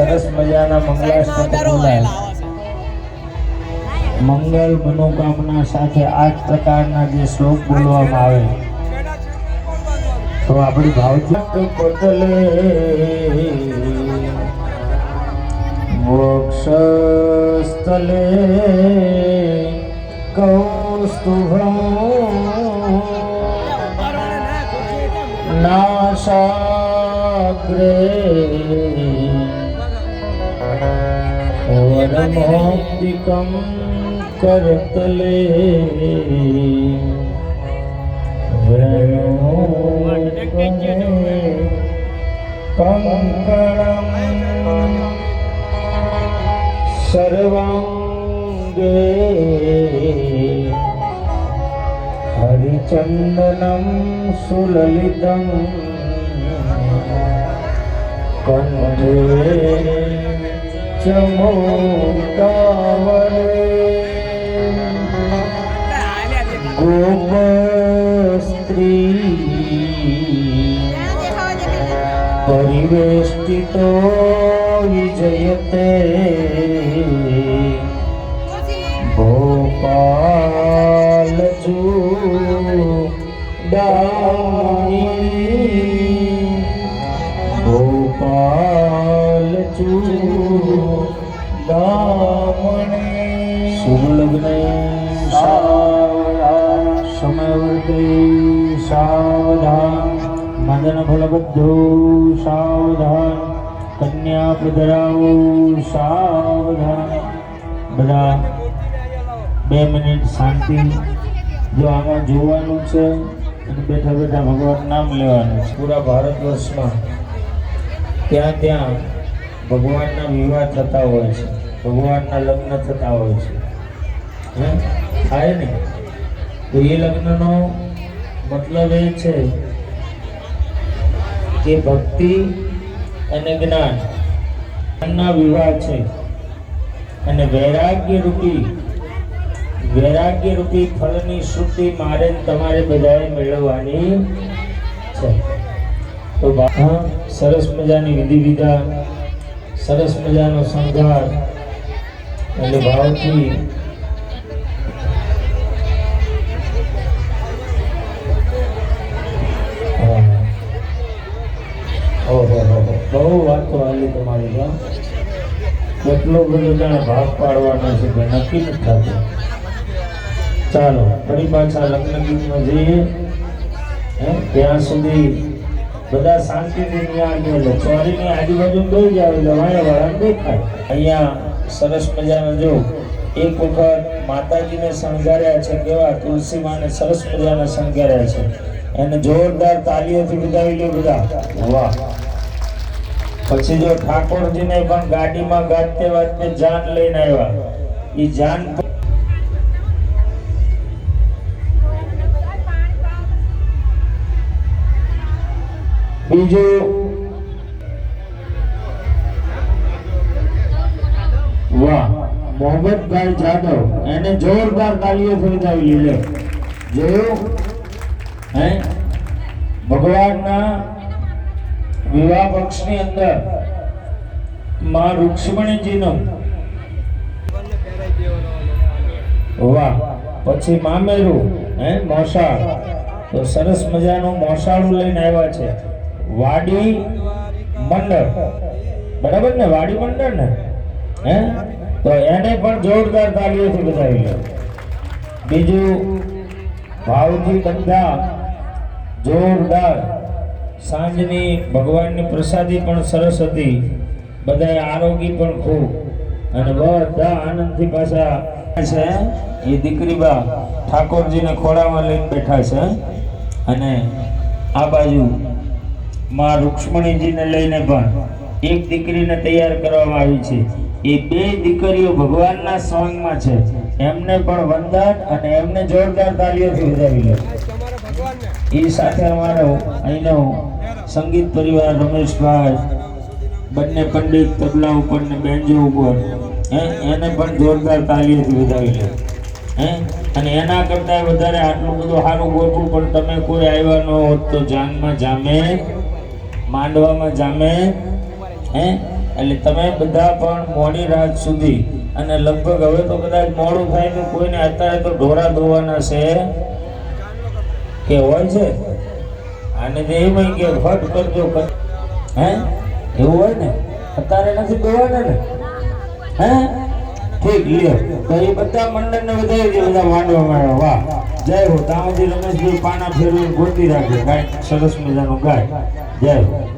સરસ મજાના મંગલાષ્ટક બોલાય મંગલ મનોકામના સાથે આઠ પ્રકારના જે શ્લોક બોલવામાં આવે. તો આપણી ભાવથી બદલે મોક્ષસ્થલે કૌસ્તુભ નાશાગ્રે. વનમોક્તિકમ કરતલે કંકણમ સર્વાંગે હરિચંદનમ સુલલિતમ કંઠે ચમોકાવરે ગોપસ્ત્રી પરિવેષ્ટિતો વિજયતે ભોપાલજુ દામણી સમયવર્તે સાવધાન મદન ફલબદ્ધો સાવધાન કન્યા પ્રધરાઓ સાવધાન. બધા બે મિનિટ શાંતિ, જો આમાં જોવાનું છે, અને બેઠા બેઠા ભગવાન નામ લેવાનું છે. પૂરા ભારત વર્ષમાં ત્યાં ત્યાં ભગવાનના વિવાહ થતા હોય છે, ભગવાનના લગ્ન થતા હોય છે. થાય ને? તો એ લગ્નનો મતલબ એ છે કે ભક્તિ અને જ્ઞાન જ્ઞાનના વિવાહ છે. અને વૈરાગ્ય રૂપી વૈરાગ્ય રૂપી ફળની શુદ્ધિ મારે તમારે બધાએ મેળવવાની છે. તો હા, સરસ મજાની વિધિ વિધાન સરસ મજાનો શણગાર એટલે ભાવથી વાતો આવી તમારી તો કેટલો બધો જાણે ભાગ પાડવાનો છે કે નક્કી નથી થતું. ચાલો, ફરી પાછા લગ્ન ગીતમાં જઈએ. ત્યાં સુધી બધા શાંતિથી ત્યાં ગયેલો ચોરીની આજુબાજુ દોઈ એટલે વાયા વાળા દેખાય. અહીંયા સરસ મજાનો જો, એક વખત માતાજીને શણગાર્યા છે, કેવા તુલસી માને સરસ મજાના શણગાર્યા છે. એને જોરદાર તાલીઓથી બધાવી લો બધા. વાહ. પછી જો ઠાકોરજીને પણ ગાડીમાં ગાતે વાતે જાન લઈને આવ્યા. એ જાન બીજું વાહ, મોહમ્મદભાઈ જાદવ. એને જોરદાર તાલીઓ વધાવી લે. જોયું? હે? ભગવાનના વિવાહ પક્ષની અંદરમાં રૂક્ષ્મણીજીનો. વાહ, પછી મામેરું, હે, મોસાળ. તો સરસ મજાનું મોસાળું લઈને આવ્યા છે. વાડી મંડળ. બરાબર ને? વાડી મંડળ ને? હે? તો એને પણ જોરદાર તાળીઓથી બધાવી લો બીજું, ભાવથી બધા, જોરદાર. સાંજની ભગવાનની પ્રસાદી પણ સરસ હતી. બધાએ આરોગી પણ ખૂબ. અને બધા આનંદથી પાછા છે. એ દીકરી બા ઠાકોરજીને ખોળામાં લઈને બેઠા છે. અને આ બાજુ માં રૂક્ષ્મણીજીને લઈને પણ એક દીકરીને તૈયાર કરવામાં આવી છે. એ બે દીકરીઓ ભગવાનના સોંગમાં છે. એમને પણ વંદન અને એમને જોરદાર તાલીઓથી વધાવી લે. એ સાથે અમારો અહીંનો સંગીત પરિવાર રમેશભાઈ, બંને પંડિત તબલા ઉપર ને બેન્જો ઉપર, હે? એને પણ જોરદાર તાલીઓથી વધાવી લે હે? અને એના કરતાં વધારે આટલું બધું સારું ગોઠવું પણ તમે કોઈ આવ્યા ન હોત તો જાનમાં જામે, માંડવામાં જામે, હે? એટલે તમે બધા પણ મોડી રાત સુધી, અને લગભગ હવે તો કદાચ મોડું થાય તો કોઈને અત્યારે તો ઢોરા ધોવાના છે, કે હોય છે? આને તો એમ કે ફટ કરજો કર- હે? એવું હોય ને? અત્યારે નથી ધોવાના ને? હે? ઠીક, લ્યો. તો એ બધા મંડળને વધારી દે, બધા માંડવા માંડવા વાહ. જય હો. દામોજી રમેશભાઈ પાના ફેરવીને ગોતી રાખે. ગાય, સરસ મજાનું ગાય. જય હો.